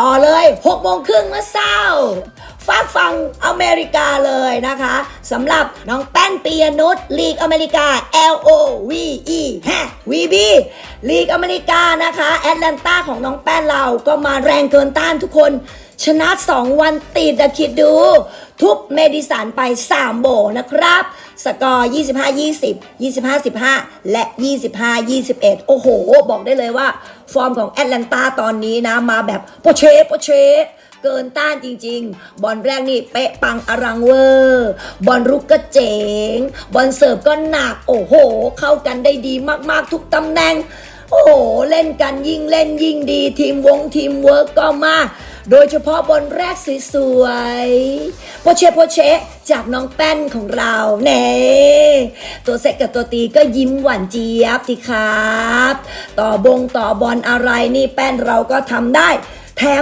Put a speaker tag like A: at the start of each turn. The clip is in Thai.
A: ต่อเลย6โมงครึ่งเมื่อเช้าฝากฟังอเมริกาเลยนะคะสำหรับน้องแป้นปียนุชลีกอเมริกา L O V E ฮะ V B ลีกอเมริกานะคะ แอตแลนตาของน้องแป้นเราก็มาแรงเกินต้านทุกคน ชนะ 2 วันติดอะคิดดู ทุบเมดิสันไป 3 โบนะครับ สกอร์ 25 20 25 15 และ 25 21 โอ้โห บอกได้เลยว่า ฟอร์มของแอตแลนตาตอนนี้นะ มาแบบโปเชโปเชเกินต้านจริง ๆ บอลแรกนี่เป๊ะปังอรังเวอร์ บอลรุกก็เจ๋ง บอลเสิร์ฟก็หนัก โอ้โห เข้ากันได้ดีมากๆ ทุกตำแหน่ง เล่นกันยิ่งเล่นยิ่งดี ทีมวงทีมเวิร์กก็มาโดยเฉพาะบอลแรกสวยๆโปเชโปเชจากน้องแป้นของเราเน่ตัวเซตกับตัวตีก็ยิ้มหวานเจี๊ยบสิครับ ต่อบงต่อบอลอะไรนี่แป้นเราก็ทำได้แถม